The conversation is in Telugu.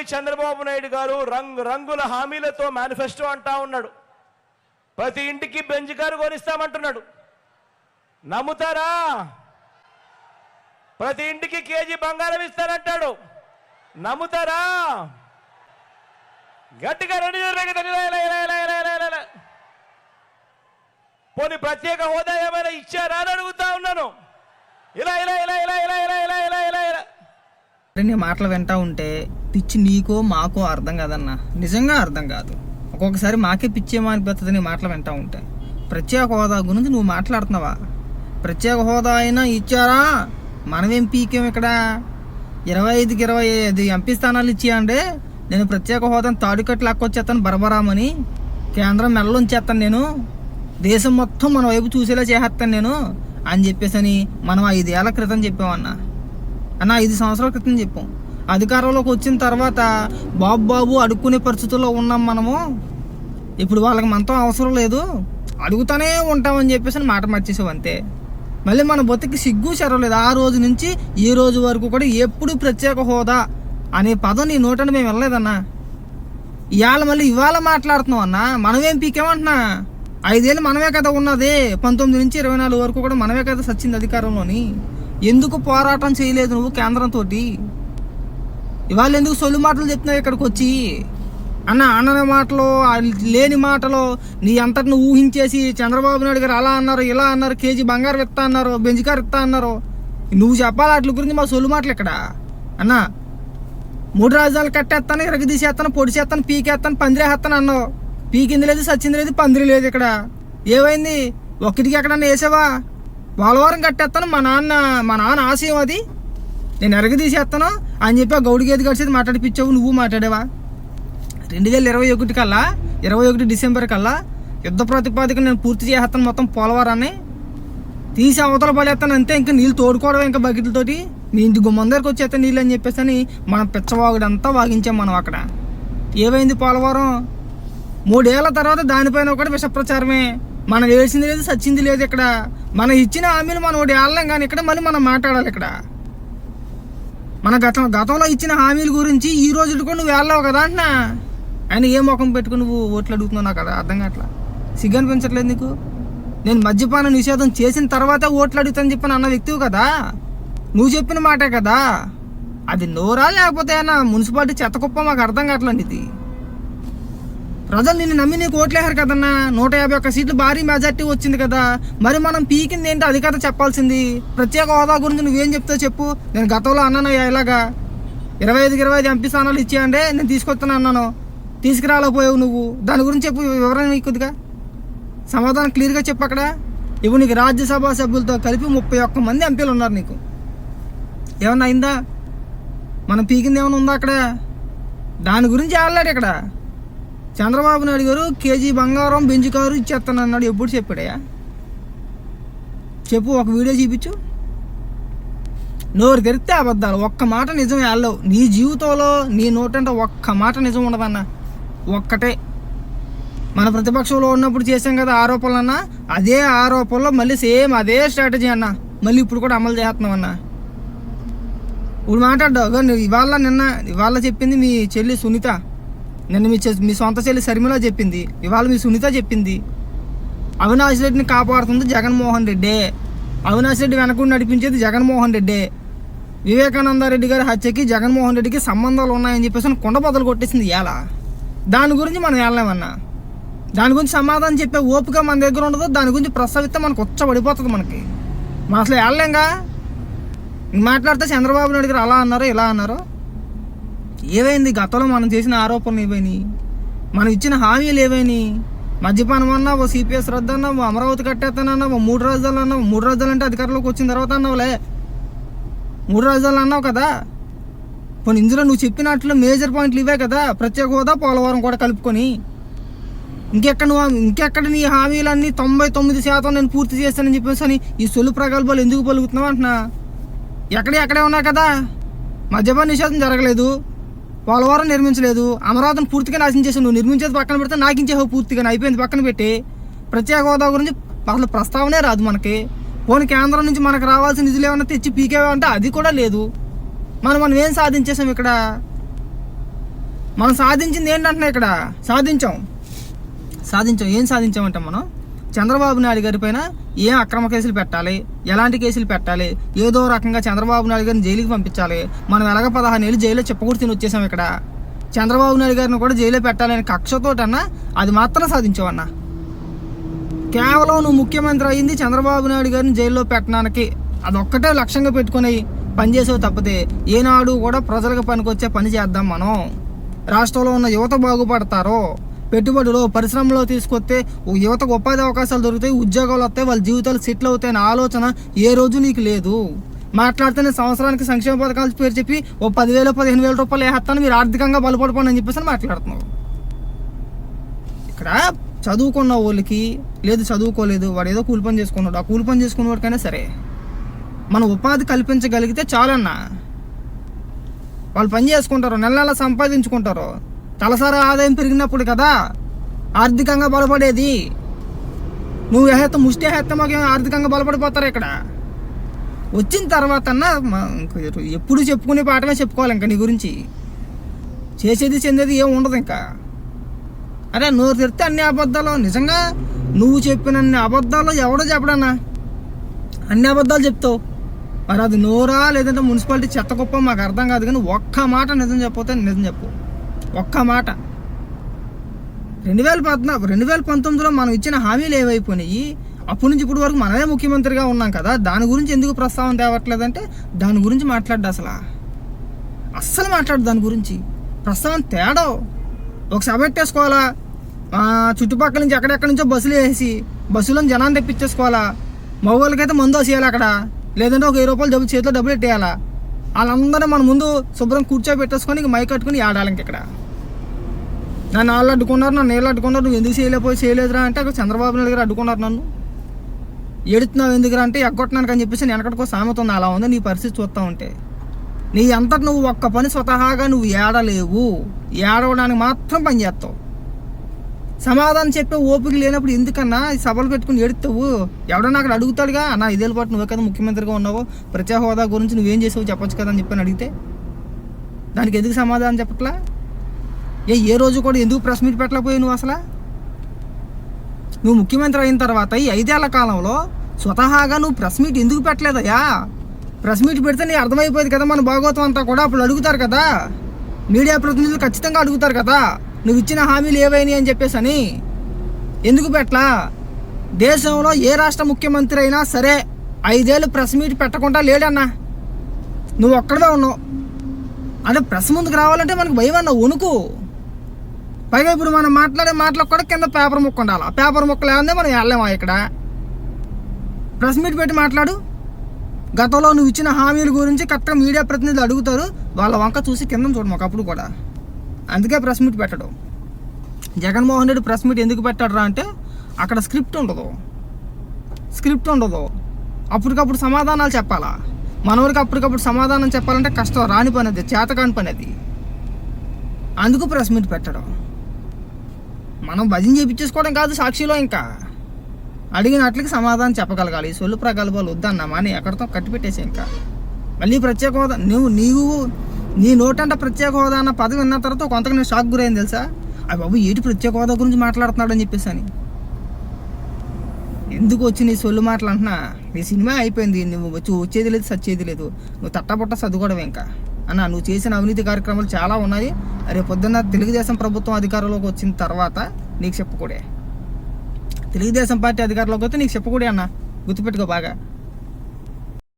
మళ్ళీ చంద్రబాబు నాయుడు గారు రంగు రంగుల హామీలతో మేనిఫెస్టో అంటా ఉన్నాడు. ప్రతి ఇంటికి బెంజ్ కారు కొనిస్తామంటున్నాడు. నమ్ముతారా? ప్రతి ఇంటికి కేజీ బంగారం ఇస్తారంటాడు. నమ్ముతారా? గట్టిగా రెండు ఇలా, ఇలా, ఇలా, ఇలా, ఇలా, పోనీ ప్రత్యేక హోదా ఏమైనా ఇచ్చారా అని అడుగుతా ఉన్నాను. ఇలా ఇలా ఇలా ఇలా ఇలా ఇలా ఇలా ఇలా ఇలా ఇలా. మరిన్ని మాటలు వింటా ఉంటే పిచ్చి నీకో మాకో అర్థం కాదన్నా. నిజంగా అర్థం కాదు. ఒక్కొక్కసారి మాకే పిచ్చేమో అనిపిస్తుంది నీ మాటలు వింటా ఉంటే. ప్రత్యేక హోదా గురించి నువ్వు మాట్లాడుతున్నావా? ప్రత్యేక హోదా అయినా ఇచ్చారా? మనమేం పీకేం ఇక్కడ? ఇరవై ఐదుకి ఇరవై ఐదు ఎంపీ స్థానాలు ఇచ్చేయండి. నేను ప్రత్యేక హోదాను తాడుకట్టు లాక్కొచ్చేస్తాను బరబరామని. కేంద్రం మెల్లొంచేస్తాను నేను. దేశం మొత్తం మన వైపు చూసేలా చేసేస్తాను నేను అని చెప్పేసని మనం ఐదేళ్ళ క్రితం చెప్పామన్నా. అన్న ఐదు సంవత్సరాల క్రితం చెప్పాం. అధికారంలోకి వచ్చిన తర్వాత బాబు బాబు అడుక్కునే పరిస్థితుల్లో ఉన్నాం మనము. ఇప్పుడు వాళ్ళకి మనతో అవసరం లేదు. అడుగుతానే ఉంటామని చెప్పేసి అని మాట మర్చేసావు అంతే. మళ్ళీ మన బతుకి సిగ్గు చెరవలేదు ఆ రోజు నుంచి ఈ రోజు వరకు కూడా ఎప్పుడు ప్రత్యేక హోదా అనే పదం నీ నోటని మేము వెళ్ళలేదన్నా ఇవాళ మళ్ళీ ఇవాళ మాట్లాడుతున్నాం అన్నా. మనమేం పీకేమంటున్నా? ఐదేళ్ళు మనమే కదా ఉన్నది. పంతొమ్మిది నుంచి ఇరవై నాలుగు వరకు కూడా మనమే కదా సచ్చింది అధికారంలోని. ఎందుకు పోరాటం చేయలేదు నువ్వు కేంద్రంతో ఇవాళ ఎందుకు సొల్లు మాటలు చెప్తున్నావు ఇక్కడికి వచ్చి అన్న అన్నని మాటలు లేని మాటలు నీ అంతటిని ఊహించేసి చంద్రబాబు నాయుడు గారు అలా అన్నారు ఇలా అన్నారు కేజీ బంగారం ఇస్తా అన్నారు బెంజికారు ఇస్తా అన్నారు. నువ్వు చెప్పాలి వాటి గురించి మా సొల్లు మాటలు ఇక్కడ? అన్న మూడు రాజధానులు కట్టేస్తాను ఇరగ తీసేస్తాను పొడి చేస్తాను పీకేస్తాను పందిరేస్తాను అన్నావు. పీకింది లేదు సచ్చింది లేదు పందిరి లేదు ఇక్కడ. ఏమైంది? ఒక్కటికి ఎక్కడన్నా వేసావా? పోలవరం కట్టేస్తాను మా నాన్న మా నాన్న ఆశయం అది. నేను ఎరగ తీసేస్తాను అని చెప్పి ఆ గౌడి గేది గడిచేది మాట్లాడిపించావు నువ్వు మాట్లాడావా? రెండు వేల ఇరవై ఒకటి కల్లా ఇరవై ఒకటి డిసెంబర్ కల్లా యుద్ధ ప్రాతిపాదిక నేను పూర్తి చేస్తాను మొత్తం పోలవరాన్ని. తీసి అవతల పడేస్తాను అంతే ఇంకా నీళ్ళు తోడుకోవడం ఇంకా బకెట్లతోటి. మీ ఇంటి గుమ్మం దగ్గరకు వచ్చేస్తే నీళ్ళు అని చెప్పేసి అని మనం పిచ్చవాగుడంతా వాగించాం మనం అక్కడ. ఏమైంది పోలవరం? మూడేళ్ళ తర్వాత దానిపైన ఒకటి విషప్రచారమే. మనం వేసింది లేదు సచ్చింది లేదు ఇక్కడ. మనం ఇచ్చిన హామీలు మనం ఒకటి ఆడలేం కానీ ఇక్కడ మళ్ళీ మనం మాట్లాడాలి ఇక్కడ. మన గతం గతంలో ఇచ్చిన హామీల గురించి ఈ రోజు కూడా నువ్వు వెళ్ళావు కదా అంటున్నా. ఆయన ఏ ముఖం పెట్టుకుని నువ్వు ఓట్లు అడుగుతున్నావు నాకు కదా అర్థం కావట్లా? సిగ్గు అనిపించట్లేదు నీకు? నేను మద్యపాన నిషేధం చేసిన తర్వాత ఓట్లు అడుగుతాను చెప్పిన అన్న వ్యక్తివి కదా? నువ్వు చెప్పిన మాటే కదా? అది నోరా లేకపోతే అన్న మున్సిపాలిటీ చెత్త కుప్ప మాకు అర్థం కావట్లేదు ఇది ప్రజలు నిన్ను నమ్మి నీకు ఓట్లేశారు కదన్నా. నూట యాభై ఒక్క సీట్లు భారీ మెజార్టీ వచ్చింది కదా. మరి మనం పీకింది ఏంటి? అది కదా చెప్పాల్సింది. ప్రత్యేక హోదా గురించి నువ్వేం చెప్తావు చెప్పు. నేను గతంలో అన్నాను ఇలాగా. ఇరవై ఐదుకి ఇరవై ఐదు ఎంపీ స్థానాలు ఇచ్చాయంటే నేను తీసుకొస్తాను అన్నాను. తీసుకురాలేకపోయావు నువ్వు. దాని గురించి చెప్పు వివరణ నీకు కొద్దిగా. సమాధానం క్లియర్గా చెప్పు అక్కడ. ఇప్పుడు నీకు రాజ్యసభ సభ్యులతో కలిపి ముప్పై ఒక్క మంది ఎంపీలు ఉన్నారు నీకు. ఏమన్నా అయిందా? మనం పీకింది ఏమైనా ఉందా అక్కడ? దాని గురించి ఆడలేడు ఇక్కడ. చంద్రబాబు నాయుడు గారు కేజీ బంగారం బెంచ్ కారు ఇచ్చేస్తాను అన్నాడు ఎప్పుడు చెప్పాడయా చెప్పు ఒక వీడియో చూపించు. నోరు తెరిస్తే అబద్ధాలు. ఒక్క మాట నిజం వెళ్ళవు నీ జీవితంలో నీ నోటంటే ఒక్క మాట నిజం ఉండదన్న. ఒక్కటే. మన ప్రతిపక్షంలో ఉన్నప్పుడు చేసాం కదా ఆరోపణలు అదే ఆరోపణలో మళ్ళీ సేమ్ అదే స్ట్రాటజీ అన్న. మళ్ళీ ఇప్పుడు కూడా అమలు చేస్తున్నాం అన్న ఇప్పుడు మాట్లాడ్డావు ఇవాళ నిన్న ఇవాళ చెప్పింది మీ చెల్లి సునీత. నిన్న మీ చె- మీ సొంత చెల్లి శర్మిల చెప్పింది ఇవాళ మీ సునీత చెప్పింది. అవినాష్ రెడ్డిని కాపాడుతుంది జగన్మోహన్ రెడ్డే. అవినాష్ రెడ్డి వెనకుండా నడిపించేది జగన్మోహన్ రెడ్డే. వివేకానంద రెడ్డి గారి హత్యకి జగన్మోహన్ రెడ్డికి సంబంధాలు ఉన్నాయని చెప్పేసి కొండ బదులు కొట్టేసింది ఎలా దాని గురించి మనం వెళ్ళలేమన్నా. దాని గురించి సమాధానం చెప్పే ఓపిక మన దగ్గర ఉండదు దాని గురించి ప్రస్తావిస్తే మనకు వచ్చ పడిపోతుంది మనకి. మనం అసలు వెళ్ళలేంగా? మాట్లాడితే చంద్రబాబు నాయుడు గారు అలా అన్నారు ఇలా అన్నారు? ఏవైంది గతంలో మనం చేసిన ఆరోపణలు ఏవైనాయి మనం ఇచ్చిన హామీలు ఏవైనాయి మద్యపానం అన్నావు? సిపిఎస్ రద్దు అన్నావు? అమరావతి కట్టేస్తానన్నావు మూడు రాజధానులు అన్నావు? మూడు రాజధానులు అంటే అధికారంలోకి వచ్చిన తర్వాత అన్నావులే. మూడు రాజధానులు అన్నావు కదా? పోనీ ఇందులో నువ్వు చెప్పినట్లు మేజర్ పాయింట్లు ఇవే కదా? ప్రత్యేక హోదా పోలవరం కూడా కలుపుకొని. ఇంకెక్కడ నువ్వు ఇంకెక్కడ నీ హామీలన్నీ తొంభై తొమ్మిది శాతం నేను పూర్తి చేస్తానని చెప్పేసి అని ఈ సొలు ప్రగల్భాలు ఎందుకు పలుకుతున్నావు అంటున్నా? ఎక్కడే ఎక్కడే ఉన్నావు కదా? మద్యపాన నిషేధం జరగలేదు. పోలవరం నిర్మించలేదు. అమరావతిని పూర్తిగా నాశనం చేసి నువ్వు. నిర్మించేది పక్కన పెడితే నాకించేహో పూర్తిగా? అయిపోయింది పక్కన పెట్టి. ప్రత్యేక హోదా గురించి అసలు ప్రస్తావనే రాదు మనకి. పోనీ కేంద్రం నుంచి మనకు రావాల్సిన నిధులు ఏమైనా తెచ్చి పీకేవా అంటే అది కూడా లేదు. మనం మనం ఏం సాధించేసాం ఇక్కడ? మనం సాధించింది ఏంటంటున్నా ఇక్కడ? సాధించాం. సాధించాం. ఏం సాధించామంటే మనం? చంద్రబాబు నాయుడు గారి పైన ఏం అక్రమ కేసులు పెట్టాలి? ఎలాంటి కేసులు పెట్టాలి? ఏదో రకంగా చంద్రబాబు నాయుడు గారిని జైలుకి పంపించాలి. మనం ఎలాగ పదహారు ఏళ్ళు జైల్లో చెప్పకూడదు తిని వచ్చేసాం ఇక్కడ. చంద్రబాబు నాయుడు గారిని కూడా జైల్లో పెట్టాలని కక్షతోటన్నా అది మాత్రం సాధించవన్నా. కేవలం నువ్వు ముఖ్యమంత్రి అయింది చంద్రబాబు నాయుడు గారిని జైల్లో పెట్టడానికి. అదొక్కటే లక్ష్యంగా పెట్టుకుని పనిచేసేవి తప్పితే ఏనాడు కూడా ప్రజలకు పనికొచ్చే పని చేద్దాం మనం. రాష్ట్రంలో ఉన్న యువత బాగుపడతారో. పెట్టుబడులు పరిశ్రమలో తీసుకొస్తే యువతకు ఉపాధి అవకాశాలు దొరుకుతాయి ఉద్యోగాలు వస్తాయి వాళ్ళ జీవితాలు సెటిల్ అవుతాయనే ఆలోచన ఏ రోజు నీకు లేదు. మాట్లాడితేనే సంవత్సరానికి సంక్షేమ పథకాలు పేరు చెప్పి ఓ పదివేలు పదిహేను వేల రూపాయలు వేస్తాను మీరు ఆర్థికంగా బలపడిపోండి అని చెప్పేసి మాట్లాడుతున్నారు ఇక్కడ చదువుకున్న వాళ్ళకి లేదు చదువుకోలేదు వాడు ఏదో కూలి పని చేసుకున్నాడు. ఆ కూలి పని చేసుకున్న వాడికైనా సరే మనం ఉపాధి కల్పించగలిగితే చాలన్నా. వాళ్ళు పని చేసుకుంటారు నెల నెల సంపాదించుకుంటారు. తలసరి ఆదాయం పెరిగినప్పుడు కదా ఆర్థికంగా బలపడేది. నువ్వు ఏహేత ముష్టి ఏహేత మాకు ఆర్థికంగా బలపడిపోతారు ఇక్కడ? వచ్చిన తర్వాత ఎప్పుడు చెప్పుకునే పాఠమే చెప్పుకోవాలి ఇంకా నీ గురించి. చేసేది చెందేది ఏం ఉండదు ఇంకా. అరే నోరు తెరిస్తే అన్ని అబద్ధాలు. నిజంగా నువ్వు చెప్పినన్ని అబద్ధాలు ఎవడో చెప్పడన్నా? అన్ని అబద్ధాలు చెప్తావు. మరి అది నోరా లేదంటే మున్సిపాలిటీ చెత్త గొప్ప మాకు అర్థం కాదు కానీ ఒక్క మాట నిజం చెప్పతే నిజం చెప్పు. ఒక్క మాట. రెండు వేల పద్నా రెండు వేల పంతొమ్మిదిలో మనం ఇచ్చిన హామీలు ఏవైపోయినాయి? అప్పటి నుంచి ఇప్పటి వరకు మనమే ముఖ్యమంత్రిగా ఉన్నాం కదా దాని గురించి ఎందుకు ప్రస్తావన తేవట్లేదంటే దాని గురించి మాట్లాడ్డా అసలు? అస్సలు మాట్లాడు దాని గురించి. ప్రస్తావన తేడా ఒక సభ పెట్టేసుకోవాలా? చుట్టుపక్కల నుంచి ఎక్కడెక్కడి నుంచో బస్సులు వేసి బస్సులను జనాన్ని తెప్పించేసుకోవాలా? మగవాళ్ళకైతే మందు వేసేయాలి అక్కడ. లేదంటే ఒక వెయ్యి రూపాయలు డబ్బులు చేతిలో డబ్బులు పెట్టేయాలా వాళ్ళందరూ మన ముందు శుభ్రం కూర్చోబెట్టేసుకొని ఇంక మై కట్టుకుని ఆడాలి ఇంక ఇక్కడ. నన్ను వాళ్ళు అడ్డుకున్నారు నన్ను నీళ్ళు అడ్డుకున్నారు నువ్వు ఎందుకు చేయలేకపోయి చేయలేదురా అంటే అక్కడ చంద్రబాబు నాయుడు గారు అడ్డుకున్నారు నన్ను. ఎడుతున్నావు ఎందుకురా అంటే ఎగ్గొట్టడానికి అని చెప్పేసి నేను ఎక్కడికో సామెత ఉంది అలా ఉంది నీ పరిస్థితి చూస్తూ ఉంటే. నీ అంతటి నువ్వు ఒక్క పని స్వతహాగా నువ్వు ఏడలేవు. ఏడవడానికి మాత్రం పని చేస్తావు. సమాధానం చెప్పే ఓపిక లేనప్పుడు ఎందుకన్నా సభలు పెట్టుకుని ఎడుతావు ఎవడన్నా అక్కడ అడుగుతాడుగా? అన్న ఇదేళ్ళ పాటు నువ్వే కదా ముఖ్యమంత్రిగా ఉన్నావు? ప్రత్యేక హోదా గురించి నువ్వేం చేసావు చెప్పొచ్చు కదా అని చెప్పని అడిగితే? దానికి ఎందుకు సమాధానం చెప్పట్లా? ఏ ఏ రోజు కూడా ఎందుకు ప్రెస్ మీట్ పెట్టలేకపోయావు నువ్వు అసలు? నువ్వు ముఖ్యమంత్రి అయిన తర్వాత ఈ ఐదేళ్ళ కాలంలో స్వతహాగా నువ్వు ప్రెస్ మీట్ ఎందుకు పెట్టలేదయ్యా? ప్రెస్ మీట్ పెడితే నీ అర్థమైపోయేది కదా మన భాగవతం అంతా కూడా అప్పుడు అడుగుతారు కదా. మీడియా ప్రతినిధులు ఖచ్చితంగా అడుగుతారు కదా నువ్వు ఇచ్చిన హామీలు ఏవైనాయి? అని చెప్పేసి అని. ఎందుకు పెట్టలా? దేశంలో ఏ రాష్ట్ర ముఖ్యమంత్రి అయినా సరే ఐదేళ్ళు ప్రెస్ మీట్ పెట్టకుండా లేడన్నా. నువ్వు ఒక్కడే ఉన్నావు. అంటే ప్రెస్ ముందుకు రావాలంటే మనకు భయం అన్న వణుకు. పైగా ఇప్పుడు మనం మాట్లాడే మాటలకు కూడా కింద పేపర్ ముక్క ఉండాలి. ఆ పేపర్ ముక్క లేదంటే మనం వెళ్ళలేమా ఇక్కడ. ప్రెస్ మీట్ పెట్టి మాట్లాడు. గతంలో నువ్వు ఇచ్చిన హామీల గురించి కరెక్ట్గా మీడియా ప్రతినిధులు అడుగుతారు. వాళ్ళ వంక చూసి కింద చూడము ఒకప్పుడు కూడా. అందుకే ప్రెస్ మీట్ పెట్టడం. జగన్మోహన్ రెడ్డి ప్రెస్ మీట్ ఎందుకు పెట్టడరా అంటే అక్కడ స్క్రిప్ట్ ఉండదు. స్క్రిప్ట్ ఉండదు. అప్పటికప్పుడు సమాధానాలు చెప్పాలా? మనవరికి అప్పటికప్పుడు సమాధానం చెప్పాలంటే కష్టం. రాని పని అది చేతకాని పని అది. అందుకు ప్రెస్ మీట్ పెట్టడం. మనం భజన చేపించేసుకోవడం కాదు సాక్షిలో ఇంకా. అడిగినట్లకి సమాధానం చెప్పగలగాలి. సొల్లు ప్రగల్భాలు వద్దన్నామా అని ఎక్కడితో కట్టిపెట్టేసి ఇంకా. మళ్ళీ ప్రత్యేక హోదా నువ్వు నీవు నీ నోటంట ప్రత్యేక హోదా అన్న పదవి విన్న తర్వాత కొంతగా నేను షాక్ గురైంది తెలుసా? అవి బాబు ఏటి ప్రత్యేక హోదా గురించి మాట్లాడుతున్నాడు అని చెప్పేసి అని ఎందుకు వచ్చి నీ సొల్లు మాటలు అంటున్నా? నీ సినిమా అయిపోయింది నువ్వు వచ్చి వచ్చేది లేదు సచ్చేది లేదు. నువ్వు తట్టబుట్ట చదువుకోవడం ఇంకా. అన్న నువ్వు చేసిన అవినీతి కార్యక్రమాలు చాలా ఉన్నాయి. రేపు పొద్దున్న తెలుగుదేశం ప్రభుత్వం అధికారంలోకి వచ్చిన తర్వాత నీకు చెప్పకూడే. తెలుగుదేశం పార్టీ అధికారంలోకి వస్తే నీకు చెప్పకూడే అన్న. గుర్తుపెట్టుకో బాగా.